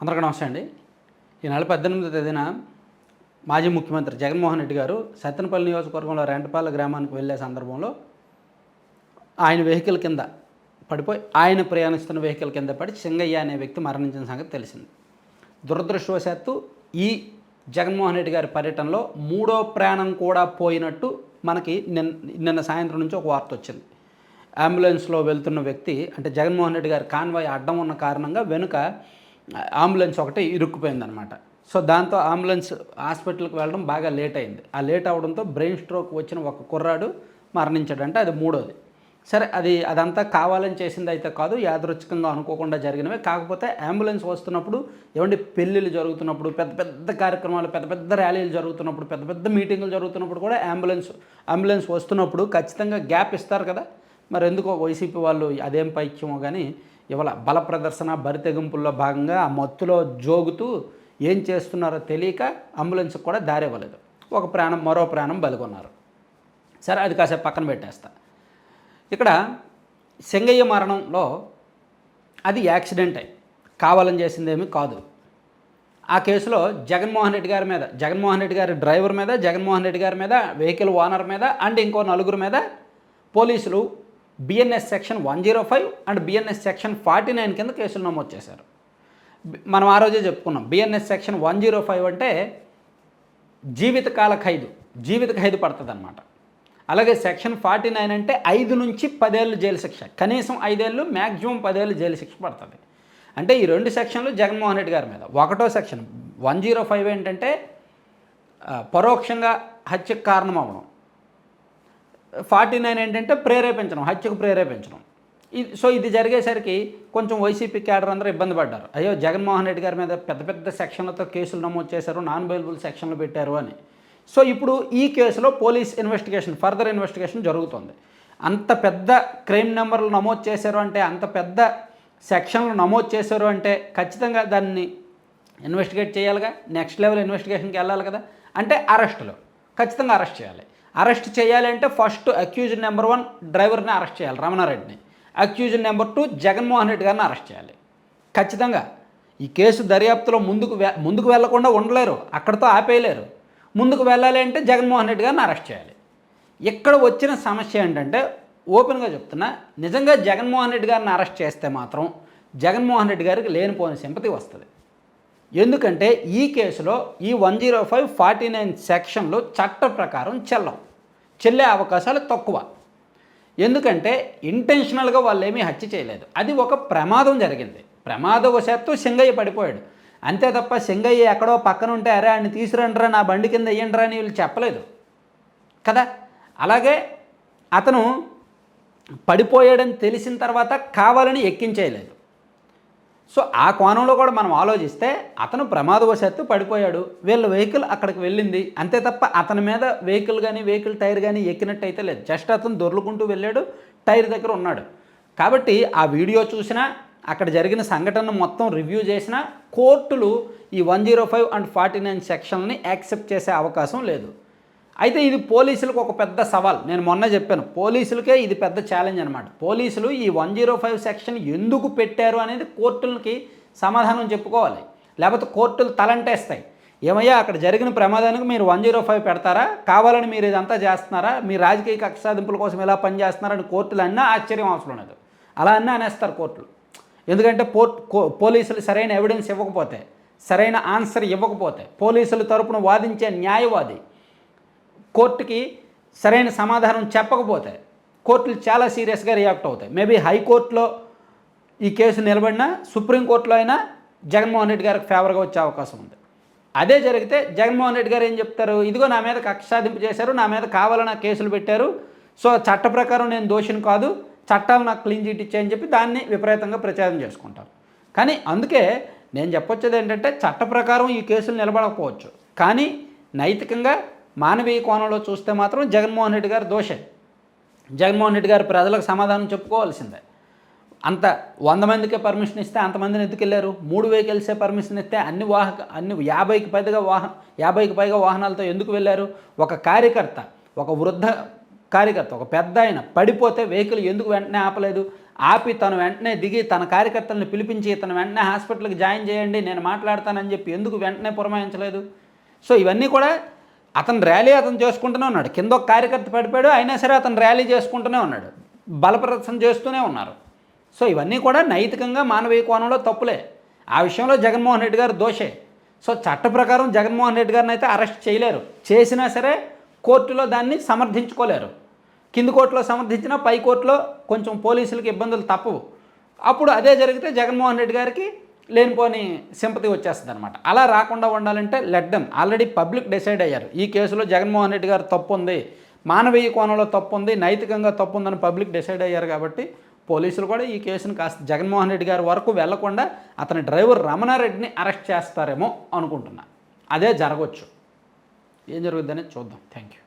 అందరికీ నమస్తే అండి. ఈ నెల పద్దెనిమిదో తేదీన మాజీ ముఖ్యమంత్రి జగన్మోహన్ రెడ్డి గారు సత్తెనపల్లి నియోజకవర్గంలో రెంటపాల గ్రామానికి వెళ్ళే సందర్భంలో ఆయన వెహికల్ కింద పడిపోయి ఆయన ప్రయాణిస్తున్న వెహికల్ కింద పడి సింగయ్య అనే వ్యక్తి మరణించిన సంగతి తెలిసింది. దురదృష్టవశాత్తు ఈ జగన్మోహన్ రెడ్డి గారి పర్యటనలో మూడో ప్రాణం కూడా పోయినట్టు మనకి నిన్న నిన్న సాయంత్రం నుంచి ఒక వార్త వచ్చింది. అంబులెన్స్లో వెళ్తున్న వ్యక్తి అంటే జగన్మోహన్ రెడ్డి గారి కాన్వాయ్ అడ్డం ఉన్న కారణంగా వెనుక అంబులెన్స్ ఒకటి ఇరుక్కుపోయిందనమాట. సో దాంతో అంబులెన్స్ హాస్పిటల్కి వెళ్ళడం బాగా లేట్ అయింది. ఆ లేట్ అవడంతో బ్రెయిన్ స్ట్రోక్ వచ్చిన ఒక కుర్రాడు మరణించాడంటే అది మూడోది. సరే అది అదంతా కావాలని చేసింది అయితే కాదు యాదృచ్ఛికంగా అనుకోకుండా జరిగినవే. కాకపోతే అంబులెన్స్ వస్తున్నప్పుడు ఏమంటే పెళ్ళిళ్ళు జరుగుతున్నప్పుడు పెద్ద పెద్ద కార్యక్రమాలు పెద్ద పెద్ద ర్యాలీలు జరుగుతున్నప్పుడు పెద్ద పెద్ద మీటింగులు జరుగుతున్నప్పుడు కూడా అంబులెన్స్ అంబులెన్స్ వస్తున్నప్పుడు ఖచ్చితంగా గ్యాప్ ఇస్తారు కదా. మరి ఎందుకో వైసీపీ వాళ్ళు అదేం పైక్యమో కానీ ఇవాళ బల ప్రదర్శన బరితెగింపుల్లో భాగంగా ఆ మత్తులో జోగుతూ ఏం చేస్తున్నారో తెలియక అంబులెన్స్కి కూడా దారి ఇవ్వలేదు ఒక ప్రాణం మరో ప్రాణం బలిగొన్నారు. సరే అది కాసేపు పక్కన పెట్టేస్తా. ఇక్కడ సింగయ్య మరణంలో అది యాక్సిడెంట్ అయి కావాలని చేసిందేమీ కాదు. ఆ కేసులో జగన్మోహన్ రెడ్డి గారి మీద జగన్మోహన్ రెడ్డి గారి డ్రైవర్ మీద జగన్మోహన్ రెడ్డి గారి మీద వెహికల్ ఓనర్ మీద అండ్ ఇంకో నలుగురు మీద పోలీసులు BNS section one zero five and BNS section forty nine కింద కేసులు నమోదు చేశారు. మనం ఆ రోజే చెప్పుకున్నాం. BNS section one zero five అంటే జీవితకాల ఖైదు జీవిత ఖైదు పడుతుంది అనమాట అలాగే సెక్షన్ ఫార్టీ నైన్ అంటే ఐదు నుంచి పదేళ్ళు జైలు శిక్ష కనీసం ఐదేళ్ళు మ్యాక్సిమం పదేళ్ళు జైలు శిక్ష పడుతుంది. అంటే ఈ రెండు సెక్షన్లు జగన్మోహన్ రెడ్డి గారి మీద. ఒకటో సెక్షన్ వన్ జీరో ఫైవ్ ఏంటంటే పరోక్షంగా హత్యకు కారణం అవ్వడం ఫార్టీ నైన్ ఏంటంటే ప్రేరేపించడం హత్యకు ప్రేరేపించడం. ఇది సో ఇది జరిగేసరికి కొంచెం వైసీపీ క్యాడర్ అందరూ ఇబ్బంది పడ్డారు. అయ్యో జగన్మోహన్ రెడ్డి గారి మీద పెద్ద పెద్ద సెక్షన్లతో కేసులు నమోదు చేశారు నాన్ అవైలబుల్ సెక్షన్లు పెట్టారు అని. సో ఇప్పుడు ఈ కేసులో పోలీస్ ఇన్వెస్టిగేషన్ ఫర్దర్ ఇన్వెస్టిగేషన్ జరుగుతుంది. అంత పెద్ద క్రైమ్ నెంబర్లు నమోదు చేశారు అంటే అంత పెద్ద సెక్షన్లు నమోదు చేశారు అంటే ఖచ్చితంగా దాన్ని ఇన్వెస్టిగేట్ చేయాలిగా. నెక్స్ట్ లెవెల్ ఇన్వెస్టిగేషన్కి వెళ్ళాలి కదా. అంటే అరెస్టులు ఖచ్చితంగా అరెస్ట్ చేయాలి. అరెస్ట్ చేయాలంటే ఫస్ట్ అక్యూజ్ నెంబర్ వన్ డ్రైవర్ని అరెస్ట్ చేయాలి రమణారెడ్డిని. Accused number two Jaganmohan Reddy గారిని అరెస్ట్ చేయాలి. ఖచ్చితంగా. ఈ కేసు దర్యాప్తులో ముందుకు వె- ముందుకు వెళ్ళకుండా ఉండలేరు అక్కడితో ఆపేయలేరు. ముందుకు వెళ్ళాలి అంటే జగన్మోహన్ రెడ్డి గారిని అరెస్ట్ చేయాలి. ఇక్కడ వచ్చిన సమస్య ఏంటంటే ఓపెన్గా చెప్తున్నా నిజంగా జగన్మోహన్ రెడ్డి గారిని అరెస్ట్ చేస్తే మాత్రం జగన్మోహన్ రెడ్డి గారికి లేనిపోని సింపతి వస్తుంది. ఎందుకంటే ఈ కేసులో ఈ one zero five forty nine సెక్షన్లు చట్ట ప్రకారం చెల్లం. చెల్లే అవకాశాలు తక్కువ. ఎందుకంటే ఇంటెన్షనల్గా వాళ్ళు ఏమీ హత్య చేయలేదు. అది ఒక ప్రమాదం జరిగింది. ప్రమాదవశాత్తు సింగయ్య పడిపోయాడు. అంతే తప్ప సింగయ్య ఎక్కడో పక్కన ఉంటే అరే ఆయన తీసుకురండిరా నా బండి కింద వేయండిరా అని వీళ్ళు చెప్పలేదు. కదా? అలాగే అతను పడిపోయాడని తెలిసిన తర్వాత కావాలని ఎక్కించేయలేదు. సో ఆ కోణంలో కూడా మనం ఆలోచిస్తే అతను ప్రమాదవశాత్తు పడిపోయాడు. వీళ్ళ వెహికల్ అక్కడికి వెళ్ళింది. అంతే తప్ప అతని మీద వెహికల్ కానీ వెహికల్ టైర్ కానీ ఎక్కినట్టయితే లేదు. జస్ట్ అతను దొర్లుకుంటూ వెళ్ళాడు టైర్ దగ్గర ఉన్నాడు. కాబట్టి ఆ వీడియో చూసినా అక్కడ జరిగిన సంఘటన మొత్తం రివ్యూ చేసినా కోర్టులు ఈ one zero five and forty nine సెక్షన్ని accept చేసే అవకాశం లేదు. అయితే ఇది పోలీసులకు ఒక పెద్ద సవాల్. నేను మొన్న చెప్పాను పోలీసులకే ఇది పెద్ద ఛాలెంజ్ అనమాట పోలీసులు ఈ వన్ జీరో ఫైవ్ సెక్షన్ ఎందుకు పెట్టారు అనేది కోర్టులకి సమాధానం చెప్పుకోవాలి. లేకపోతే కోర్టులు తలంటేస్తాయి. ఏమయ్యా అక్కడ జరిగిన ప్రమాదానికి మీరు వన్ జీరో ఫైవ్ పెడతారా? కావాలని మీరు ఇదంతా చేస్తున్నారా? మీ రాజకీయ కక్ష సాధింపుల కోసం ఎలా పనిచేస్తున్నారని కోర్టులు అన్నా ఆశ్చర్యం అవసరం లేదు. అలా అన్నా అనేస్తారు కోర్టులు. ఎందుకంటే పోర్ట్ పోలీసులు సరైన ఎవిడెన్స్ ఇవ్వకపోతే సరైన ఆన్సర్ ఇవ్వకపోతే పోలీసుల తరపున వాదించే న్యాయవాది కోర్టుకి సరైన సమాధానం చెప్పకపోతే కోర్టులు చాలా సీరియస్గా రియాక్ట్ అవుతాయి. మేబీ హైకోర్టులో ఈ కేసు నిలబడినా సుప్రీంకోర్టులో అయినా జగన్మోహన్ రెడ్డి గారికి ఫేవర్గా వచ్చే అవకాశం ఉంది. అదే జరిగితే జగన్మోహన్ రెడ్డి గారు ఏం చెప్తారు? ఇదిగో నా మీద కక్ష సాధింపు చేశారు నా మీద కావాలన్న కేసులు పెట్టారు సో చట్ట ప్రకారం నేను దోషిని కాదు చట్టాలు నాకు క్లీన్ చీట్ ఇచ్చాయని చెప్పి దాన్ని విపరీతంగా ప్రచారం చేసుకుంటారు కానీ అందుకే నేను చెప్పొచ్చేది ఏంటంటే చట్ట ప్రకారం ఈ కేసులు నిలబడకపోవచ్చు. కానీ నైతికంగా మానవీయ కోణంలో చూస్తే మాత్రం జగన్మోహన్ రెడ్డి గారు దోషే. జగన్మోహన్ రెడ్డి గారు ప్రజలకు సమాధానం చెప్పుకోవాల్సిందే. అంత వంద మందికే పర్మిషన్ ఇస్తే అంతమందిని ఎందుకు వెళ్ళారు? మూడు వెహికల్సే పర్మిషన్ ఇస్తే అన్ని వాహక అన్ని యాభైకి పైగా వాహ యాభైకి పైగా వాహనాలతో ఎందుకు వెళ్ళారు? ఒక కార్యకర్త ఒక వృద్ధ కార్యకర్త ఒక పెద్ద ఆయన పడిపోతే వెహికల్ ఎందుకు వెంటనే ఆపలేదు? ఆపి తను వెంటనే దిగి తన కార్యకర్తలను పిలిపించి తను వెంటనే హాస్పిటల్కి జాయిన్ చేయండి నేను మాట్లాడతానని చెప్పి ఎందుకు వెంటనే పురమాయించలేదు? సో ఇవన్నీ కూడా అతను ర్యాలీ అతను చేసుకుంటూనే ఉన్నాడు. కింద ఒక కార్యకర్త పడిపోయాడు అయినా సరే అతను ర్యాలీ చేసుకుంటూనే ఉన్నాడు. బలప్రదర్శన చేస్తూనే ఉన్నారు. సో ఇవన్నీ కూడా నైతికంగా మానవీయ కోణంలో తప్పులే. ఆ విషయంలో జగన్మోహన్ రెడ్డి గారు దోషే. సో చట్ట ప్రకారం జగన్మోహన్ రెడ్డి గారిని అయితే అరెస్ట్ చేయలేరు. చేసినా సరే కోర్టులో దాన్ని సమర్థించుకోలేరు. కింది కోర్టులో సమర్థించినా పై కోర్టులో కొంచెం పోలీసులకు ఇబ్బందులు తప్పవు. అప్పుడు అదే జరిగితే జగన్మోహన్ రెడ్డి గారికి లేనిపోని సింపతి వచ్చేస్తుంది అనమాట అలా రాకుండా ఉండాలంటే లెడ్డం ఆల్రెడీ పబ్లిక్ డిసైడ్ అయ్యారు. ఈ కేసులో జగన్మోహన్ రెడ్డి గారు తప్పు ఉంది మానవీయ కోణంలో తప్పు ఉంది నైతికంగా తప్పు ఉందని పబ్లిక్ డిసైడ్ అయ్యారు కాబట్టి పోలీసులు కూడా ఈ కేసును కాస్త జగన్మోహన్ రెడ్డి గారి వరకు వెళ్ళకుండా అతని డ్రైవర్ రమణారెడ్డిని అరెస్ట్ చేస్తారేమో అనుకుంటున్నా. అదే జరగవచ్చు ఏం జరుగుతుందనేది చూద్దాం. Thank you